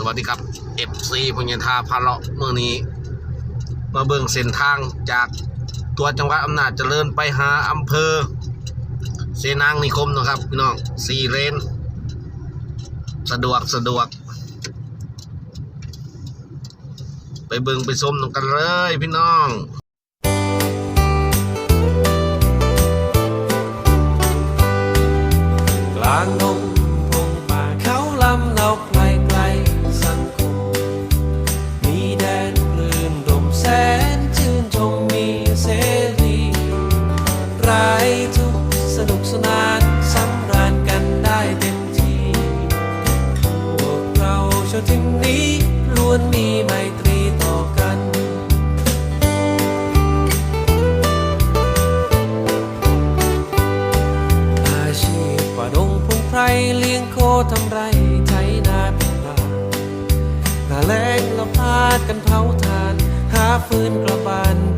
สวัสดีครับ FC พญทาพาเลาะเมื่อนี้ มาเบิ่งเส้นทางจากตัวจังหวัดอำนาจเจริญไปหาอำเภอ เสนางนิคมนะครับพี่น้องสี่เลน สะดวกสะดวก ไปเบิ่งไปส้มนำกันเลยพี่น้อง เราชาวที่นี้ล้วนมีไมตรีต่อกัน อาชีพป่าดงพงไพรเลี้ยงโคทำไรไถนาเป็นปลาหน้าแล้งเราพาดกันเผาทาน หาฟืนกระบานเป็นทุน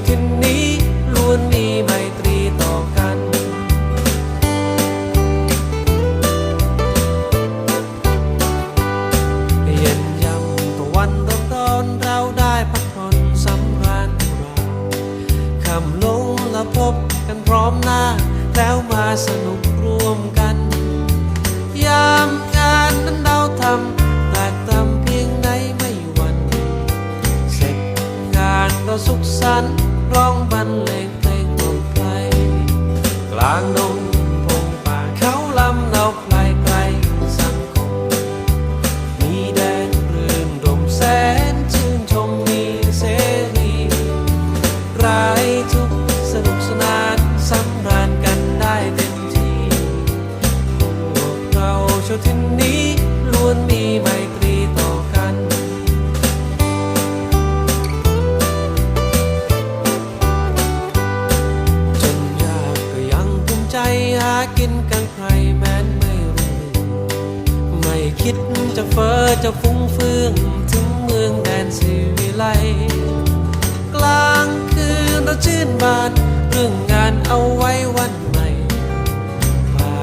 เราชาวที่นี้ล้วนมีไมตรีต่อกัน เย็นยำตะวันร้อนร้อนเราได้พักผ่อนสำราญอุราคำลงและพบกันพร้อมหน้า แล้วมาสนุกร่วมกัน ยามงานนั้นเราทำแตกต่ำเพียงใดไม่หวันเสร็จงานเราสุขสันต์ ร้องบรรเลงเพลงปลงไพลกลางดงพงป่าเขาลำเราไกลไกลสังคม มีแดนรื่นรมแสนชื่นชมมีเสรีรายทุกสนุกสนานสำราญกันได้เต็มที่พวกเราชาวที่นี้ล้ หากินกันใครแม้นไม่รู้ไม่คิดจะเฟอ้อจะฟุ้งเฟืองถึงเมืองแดนสิวิไลกลางคืนเราชื่นบานเรื่องงานเอาไว้วันใหม่ป่า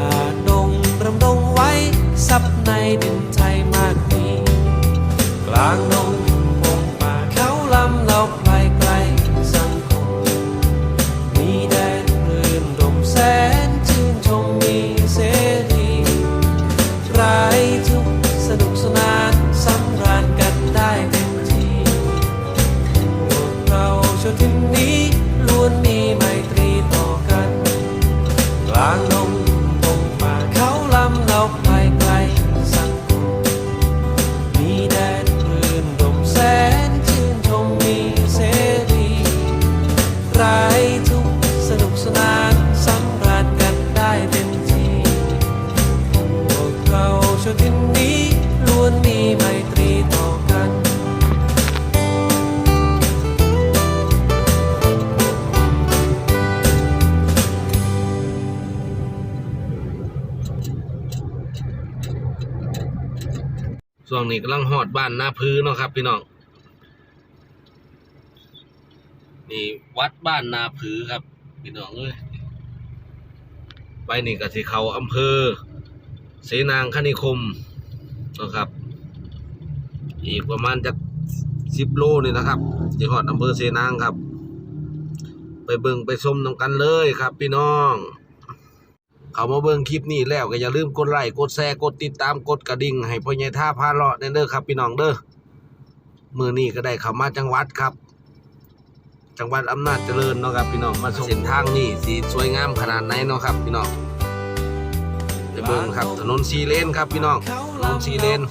ดงรำดงไว้ซับในดินไทยมากมีกลางดง รายทุกสนุกสนานสำราญกันได้เต็มที่พวกเราชาวที่นี้ล้วนมีไมตรีต่อกัน กลางดงพงป่าเขาลำเราไกลไกลสังคมมีแดนรื่นรมแสนชื่นชมมีเสรีราย ช่วงนี้กำลังหอดบ้านหน้าพื้นเนาะครับ พี่น้องนี่วัดบ้านนาผือครับ พี่น้องเอ้ยไปนี่ก็สิเขาอำเภอ เสนางคณิคมนะครับ อีกประมาณจะสิบโลนี่นะครับสิหอดอำเภอเสนางครับ ไปเบิ่งไปชมนำกันเลยครับ พี่น้อง เขามาเบิ่งคลิปนี้แล้วก็อย่าลืมกดไลค์กดแชร์กดติดตามกดกระดิ่งให้พ่อใหญ่ท่าพาเลาะเด้อครับพี่น้องเด้อมือนี้ก็ได้เข้ามาจังหวัดครับ จังหวัดอำนาจเจริญเนาะครับพี่น้องมาเส้นทางนี่สีสวยงามขนาดไหนเนาะครับพี่น้องไปเบิ่งครับถนนสีเลนครับพี่น้องถนนสีเลน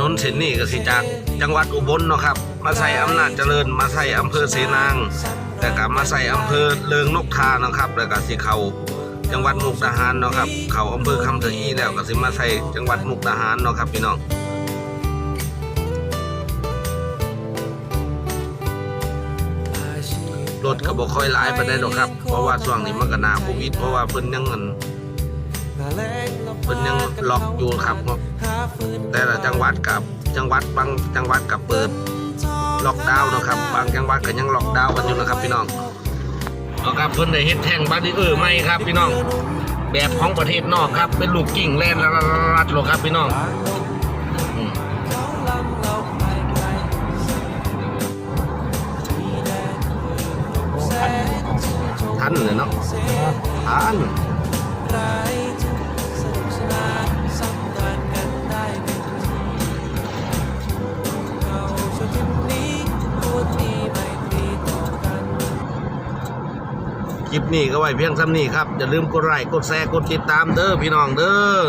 นนเส้นนี้ก็สิจากจังหวัดอุบลเนาะครับ มาใส่อำนาจเจริญ มาใส่อำเภอเสนางแต่กลับมาใส่อำเภอเลิงนกทาเนาะครับ แล้วก็สิเขาจังหวัดมุกดาหารเนาะครับ เขาอำเภอคำตะอีแล้วก็สิมาใส่จังหวัดมุกดาหารเนาะครับพี่น้องรถก็บ่ค่อยหลายปานใดดอกครับ เพราะว่าช่วงนี้มันก็หนาโควิดเพราะว่าเพิ่นยังอัน เพิ่นยังล็อกอยู่ครับแต่ละจังหวัดกับจังหวัดบางจังหวัดกับเปิดล็อกดาวน์นะครับ บางจังหวัดก็ยังล็อกดาวน์กันอยู่นะครับพี่น้องเอาครับเพิ่นได้เฮ็ดแท่งบารีเออร์ใหม่ครับ พี่น้อง แบบของประเทศนอกครับ เป็นลูกกิ่งแล่นรัดๆเลยครับพี่น้องทันเลยเนาะทัน ลิปนี้ก็ไว้เพียงซ้ำนี้ครับ อย่าลืมกดไลค์กดแชร์กดติดตามเด้อพี่น้องเด้อ